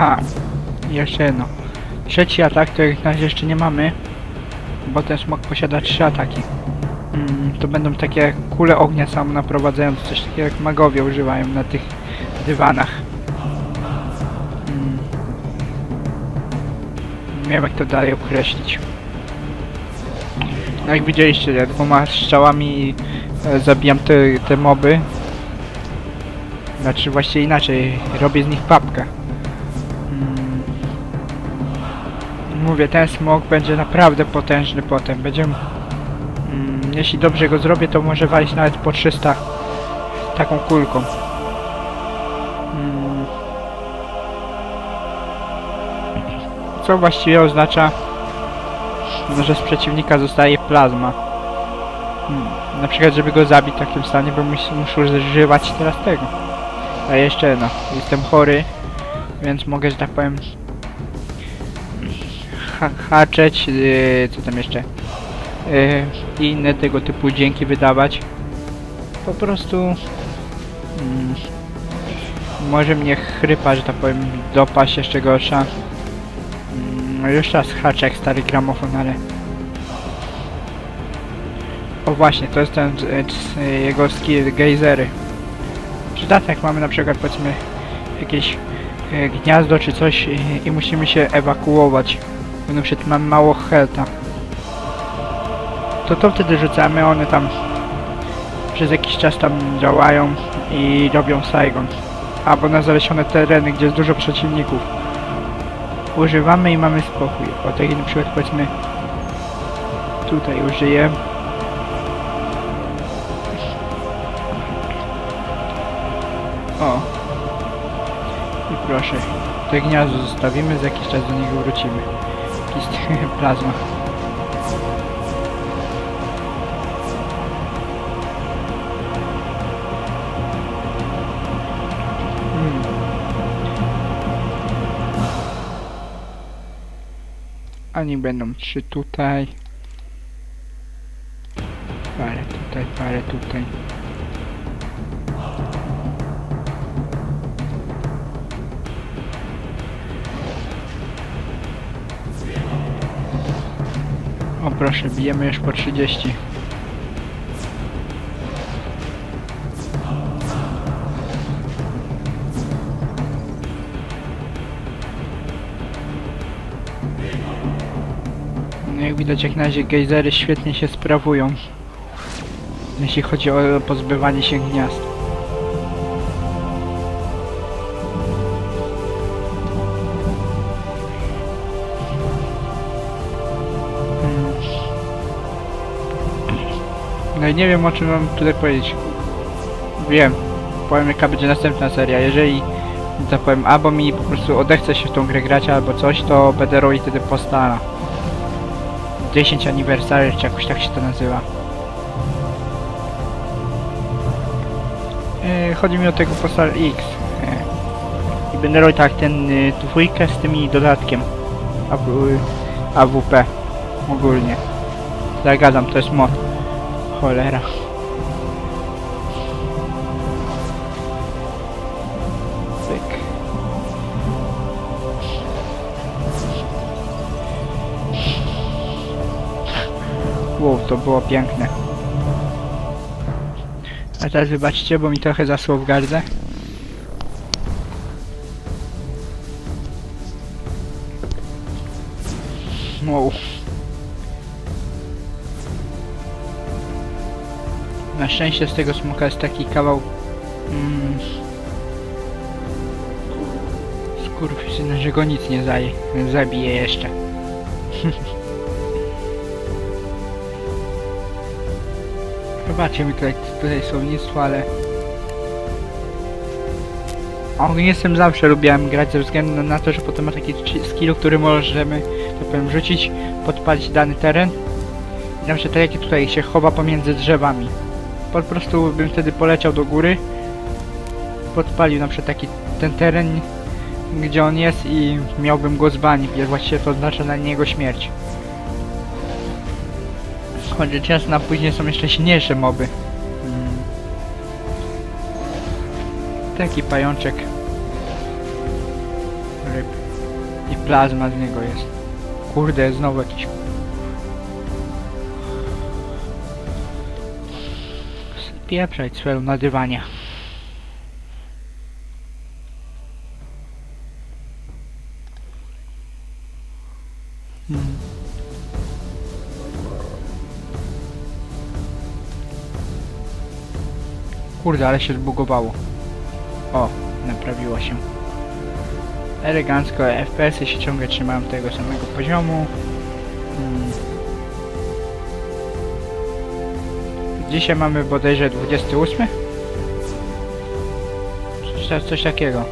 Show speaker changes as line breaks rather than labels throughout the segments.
Aha, jeszcze jedno. Trzeci atak, jak na razie jeszcze nie mamy, bo ten smok posiada trzy ataki. Mm, to będą takie kule ognia samonaprowadzające, coś takiego jak magowie używają na tych dywanach. Nie wiem jak to dalej określić. No jak widzieliście, ja dwoma strzałami e, zabijam te, te moby. Znaczy właściwie inaczej, robię z nich papkę. Mówię, ten smok będzie naprawdę potężny potem. Będzie... Mm, jeśli dobrze go zrobię, to może walić nawet po 300 taką kulką. Mm. Co właściwie oznacza, że z przeciwnika zostaje plazma. Mm. Na przykład, żeby go zabić w takim stanie, bo mus, muszę zużywać teraz tego. A jeszcze no, jestem chory, więc mogę, że tak powiem, ha haczeć, yy, co tam jeszcze, yy, inne tego typu dźwięki wydawać. Po prostu mm, może mnie chrypa, że tak powiem, dopaść jeszcze gorsza. Mm, już raz haczę jak stary gramofon, ale... O właśnie, to jest ten c- jego skill, gejzery. Przydatne jak mamy na przykład powiedzmy jakieś e, gniazdo czy coś i, i musimy się ewakuować. Bo na przykład mamy mało helta. To to wtedy rzucamy, one tam przez jakiś czas tam działają i robią Saigon. Albo na zalesione tereny, gdzie jest dużo przeciwników. Używamy i mamy spokój. O taki na przykład powiedzmy tutaj użyję. O. I proszę. To gniazdo zostawimy, za jakiś czas do niego wrócimy. Jakiś plazma. Hmm. Ani będą trzy tutaj. Parę tutaj, parę tutaj. Proszę, bijemy już po 30. No jak widać jak na razie gejzery świetnie się sprawują. Jeśli chodzi o pozbywanie się gniazd. Nie wiem o czym mam tutaj powiedzieć. Wiem. Powiem jaka będzie następna seria. Jeżeli że tak powiem, albo mi po prostu odechce się w tą grę grać, albo coś, to będę robić wtedy postara. 10 aniversary, czy jakoś tak się to nazywa. Chodzi mi o tego postar X. I będę robił tak ten y, dwójkę z tymi dodatkiem. AW, AWP. Ogólnie. Zagadam, to jest mod. Cholera. Pyk. Wow, to było piękne. A teraz wybaczcie, bo mi trochę zasło w gardle. Wow. Szczęście z tego smoka jest taki kawał... Mm, że go nic nie zaje, zabije jeszcze. Zobaczcie mi tutaj, tutaj słownictwo, ale... Ognisem zawsze lubiłem grać ze względu na to, że potem ma taki skill, który możemy, tak powiem, rzucić, podpalić dany teren. I przykład tak jak tutaj się chowa pomiędzy drzewami. Po prostu bym wtedy poleciał do góry, podpalił na przykład taki ten teren, gdzie on jest i miałbym go zbanić, więc właściwie to oznacza na niego śmierć. Choć rzecz jasna, później są jeszcze silniejsze moby. Mm. Taki pajączek. Ryb. I plazma z niego jest. Kurde, znowu jakiś... Spieprzać swoją na dywanie. Hmm. Kurde, ale się zbugowało. O, naprawiło się. Elegancko, FPS-y się ciągle trzymają tego samego poziomu. Hmm. Dzisiaj mamy bodajże 28? Coś, coś takiego.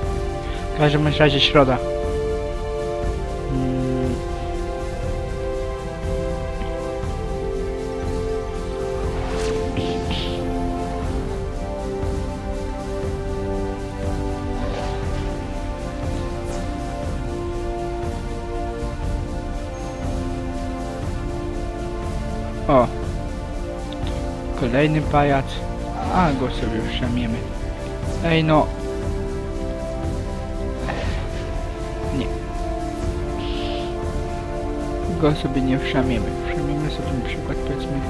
W każdym razie środa. Hmm. O! Kolejny pajac. A, go sobie wszamiemy. Ej no! Nie. Go sobie nie wszamiemy. Wszamiemy sobie na przykład powiedzmy...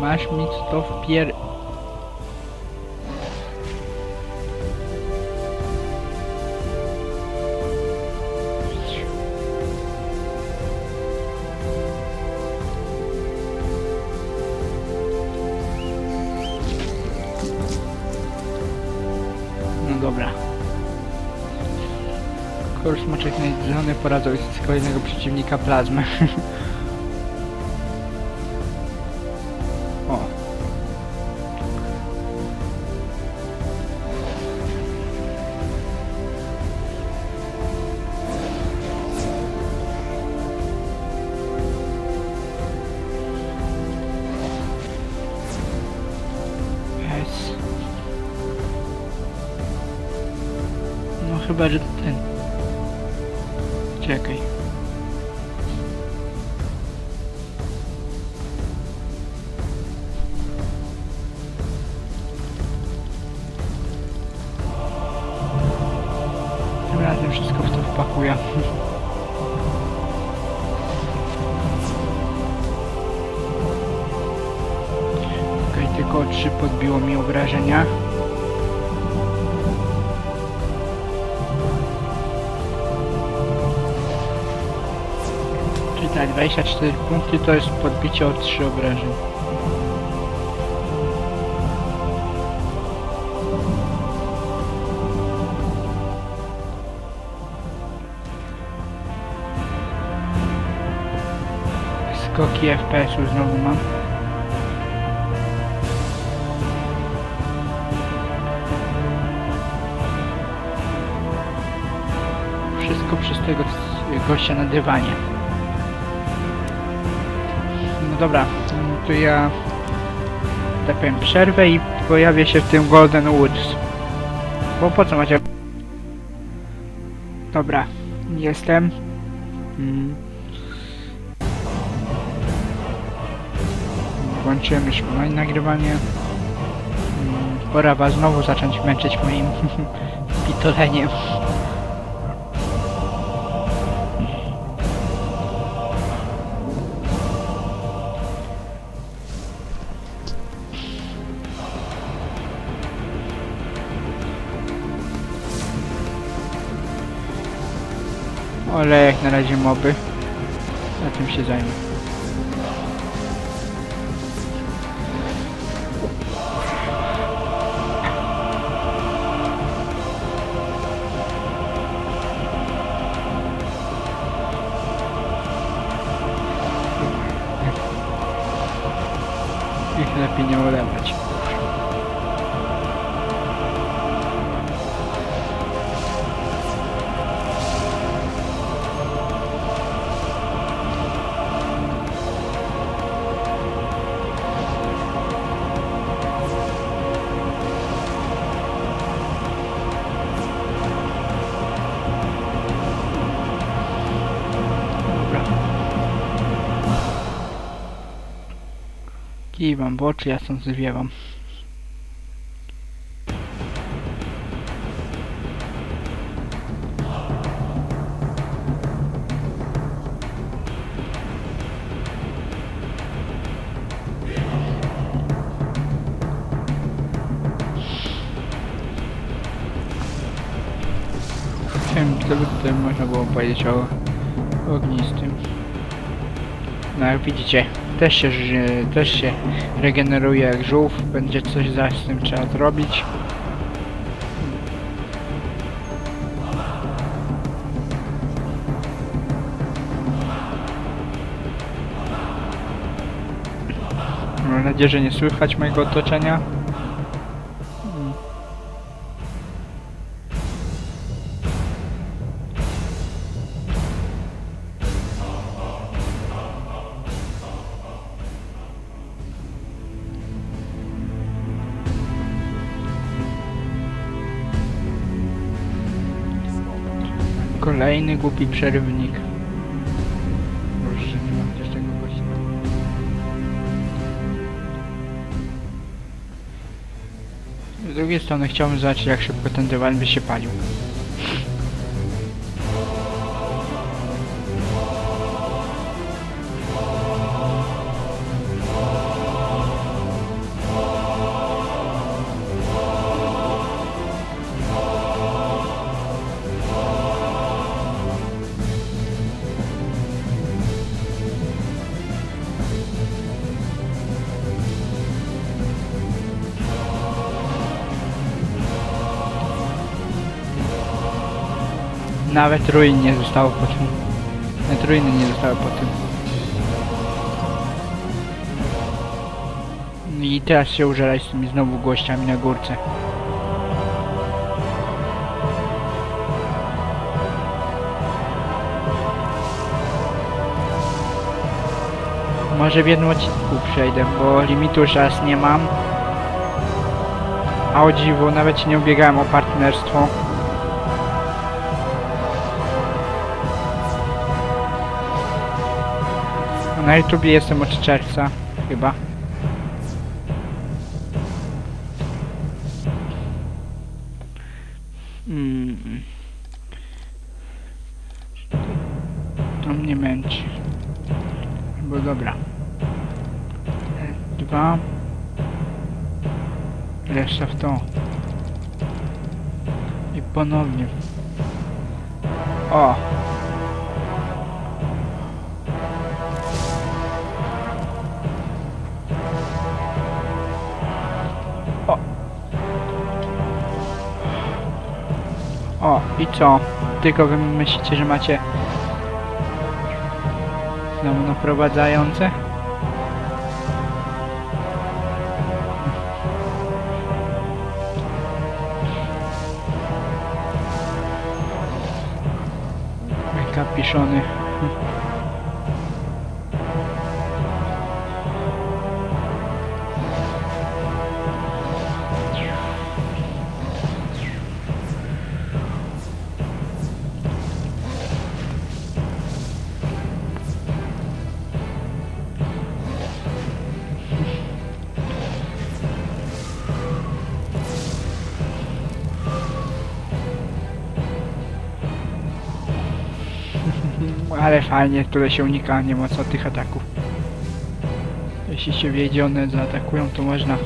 Masz mi to w Kurs moczek znajdziony poradzą z kolejnego przeciwnika plazmy. o. Jest. No chyba, że. Czekaj. Tym razem wszystko w to wpakuję. Okej, tylko o 3 podbiło mi obrażenia. Tak, 24 punkty to jest podbicie o 3 obrażeń. Skoki FPS-u znowu mam. Wszystko przez tego gościa na dywanie. Dobra, to ja tak powiem przerwę i pojawię się w tym Golden Woods. Bo po co macie... Dobra, jestem. Mm. Włączyłem już moje nagrywanie. Mm, Pora was znowu zacząć męczyć moim pitoleniem. Ale jak na razie moby. Na tym się zajmę. Ich lepiej nie ulewać. Kiwam w oczy, ja stąd zwiewam. Co by tutaj można było powiedzieć o ognistym. No jak widzicie, też się, też się regeneruje jak żółw. Będzie coś zaś z tym trzeba zrobić. Mam nadzieję, że nie słychać mojego otoczenia. Kolejny głupi przerywnik. Boże, nie mam też tego gościa. Z drugiej strony chciałbym zobaczyć jak szybko ten dywan by się palił. Nawet ruin nie zostało po tym. Nawet ruiny nie zostały po tym. I teraz się użerać z tymi znowu gościami na górce. Może w jednym odcinku przejdę, bo limitu raz nie mam. A o dziwo, nawet się nie ubiegałem o partnerstwo. Na YouTubie jestem od czerwca, chyba. Mm. To mnie męczy. Bo dobra. Dwa. Reszta w to. I ponownie. O! O, i co? Tylko wy myślicie, że macie znowu naprowadzające? Kapiszony. Ale fajnie, tyle się unika, nie ma co tych ataków. Jeśli się wiedzie, one zaatakują, to można.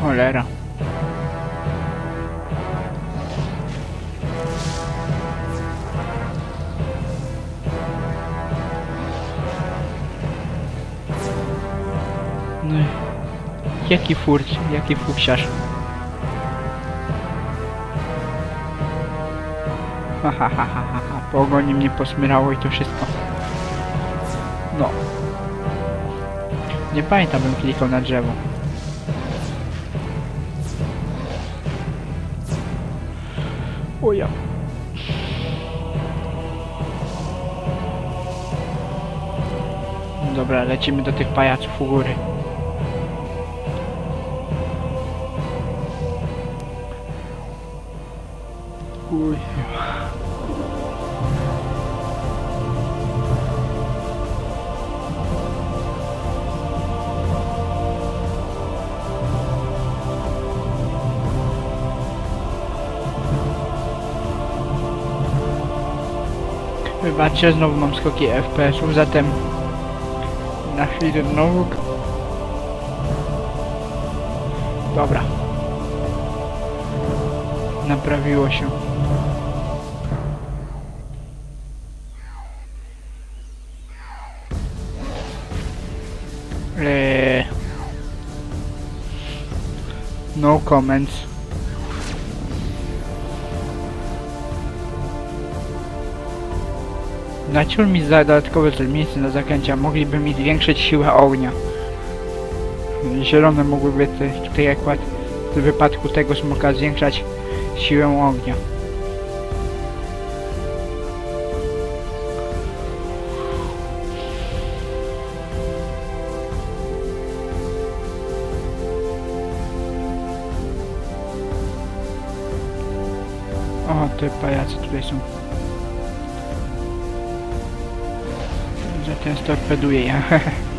Cholera. No, jaki furcz, jaki fuksiarz. Ha, ha, ha, ha, ha, ha. Po ogonie mnie posmyrało i to wszystko. No. Nie pamiętam, bym klikał na drzewo. O ja. Dobra, lecimy do tych pajaców u góry. Uj. Wybaczcie, znowu mam skoki FPS-ów, zatem na chwilę znowu. Dobra. Naprawiło się. Eee. No comments. Naciął mi za dodatkowe miejsce na zakręcia, mogliby mi zwiększyć siłę ognia. Zielone mogłyby tutaj akurat w wypadku tego smoka zwiększać siłę ognia. O, te pajacy tutaj są. Ten storpeduje je.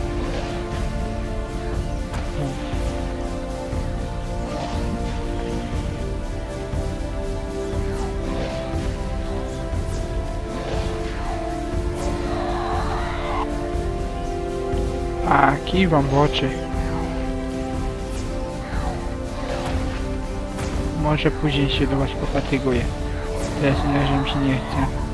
A, kiwam w oczy. Może później się do was pofatyguję. Teraz na mi się nie chce.